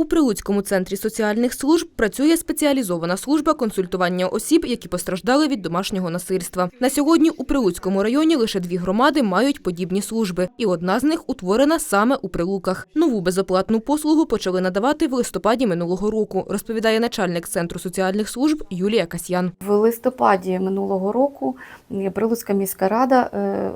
У Прилуцькому центрі соціальних служб працює спеціалізована служба консультування осіб, які постраждали від домашнього насильства. На сьогодні у Прилуцькому районі лише дві громади мають подібні служби, і одна з них утворена саме у Прилуках. Нову безоплатну послугу почали надавати в листопаді минулого року, розповідає начальник центру соціальних служб Юлія Касьян. В листопаді минулого року Прилуцька міська рада е,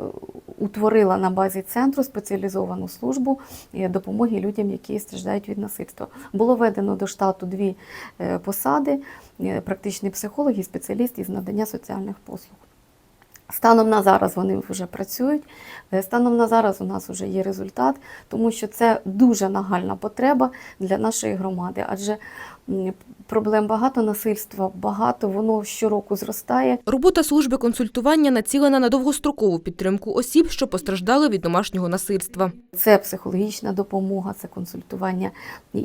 утворила на базі центру спеціалізовану службу е, допомоги людям, які страждають від насильства. Було введено до штату дві е, посади: е, практичний психолог і спеціаліст із надання соціальних послуг. Станом на зараз вони вже працюють. Е, Станом на зараз у нас вже є результат, тому що це дуже нагальна потреба для нашої громади, адже проблем багато, насильства багато, воно щороку зростає. Робота служби консультування націлена на довгострокову підтримку осіб, що постраждали від домашнього насильства. Це психологічна допомога, це консультування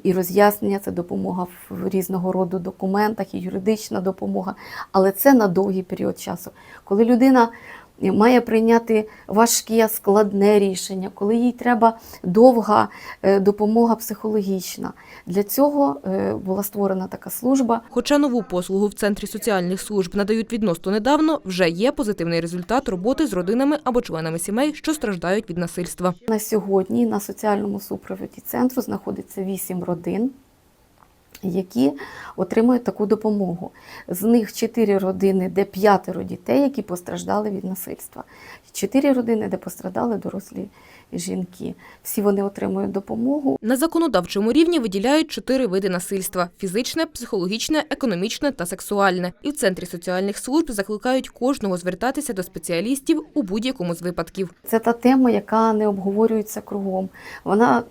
і- роз'яснення, це допомога в різного роду документах, і юридична допомога. Але це на довгий період часу. Коли людина має прийняти важке, складне рішення, коли їй треба довга е, допомога психологічна. Для цього е, була створена така служба. Хоча нову послугу в центрі соціальних служб надають відносно недавно, вже є позитивний результат роботи з родинами або членами сімей, що страждають від насильства. На сьогодні на соціальному супроводі центру знаходиться 8 родин, які отримують таку допомогу. З них 4 родини, де п'ятеро дітей, які постраждали від насильства. 4 родини, де постраждали дорослі жінки. Всі вони отримують допомогу. На законодавчому рівні виділяють чотири види насильства: фізичне, психологічне, економічне та сексуальне. І в центрі соціальних служб закликають кожного звертатися до спеціалістів у будь-якому з випадків. Це та тема, яка не обговорюється кругом. Вона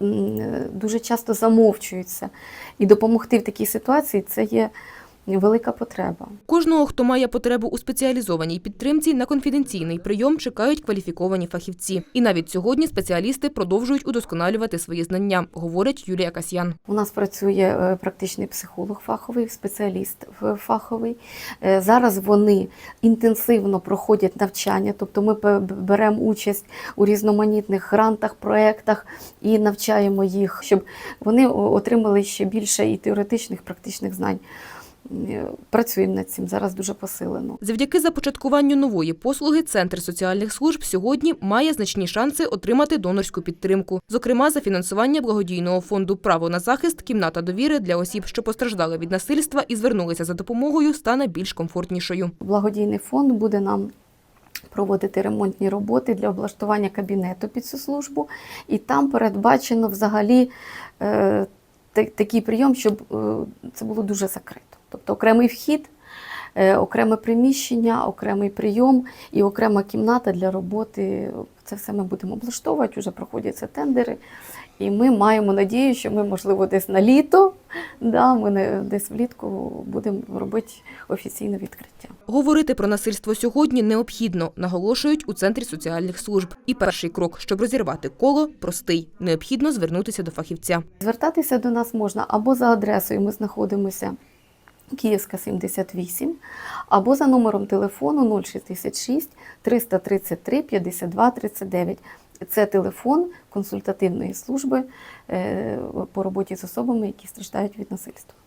дуже часто замовчується. І допомогти в такій ситуації це є велика потреба. Кожного, хто має потребу у спеціалізованій підтримці, на конфіденційний прийом чекають кваліфіковані фахівці. І навіть сьогодні спеціалісти продовжують удосконалювати свої знання, говорить Юлія Касьян. У нас працює е, практичний психолог фаховий, спеціаліст фаховий. Е, Зараз вони інтенсивно проходять навчання, тобто ми беремо участь у різноманітних грантах, проєктах і навчаємо їх, щоб вони отримали ще більше і теоретичних, практичних знань. Е, Працюємо над цим зараз дуже посилено. Завдяки започаткуванню нової послуги Центр соціальних служб сьогодні має значні шанси отримати донорську підтримку, зокрема за фінансування благодійного фонду Право на захист кімната довіри для осіб, що постраждали від насильства і звернулися за допомогою, стане більш комфортнішою. Благодійний фонд буде нам проводити ремонтні роботи для облаштування кабінету під цю службу, і там передбачено взагалі е, такий прийом, щоб е, це було дуже закрито. Тобто окремий вхід, е, окреме приміщення, окремий прийом і окрема кімната для роботи. Це все ми будемо облаштовувати, вже проходяться тендери. І ми маємо надію, що ми, можливо, десь на літо, да, ми не- десь влітку будемо робити офіційне відкриття. Говорити про насильство сьогодні необхідно, наголошують у Центрі соціальних служб. І перший крок, щоб розірвати коло, простий. Необхідно звернутися до фахівця. Звертатися до нас можна або за адресою, ми знаходимося Київська 78, або за номером телефону 066 333 52 39. Це телефон консультативної служби е, по роботі з особами, які страждають від насильства.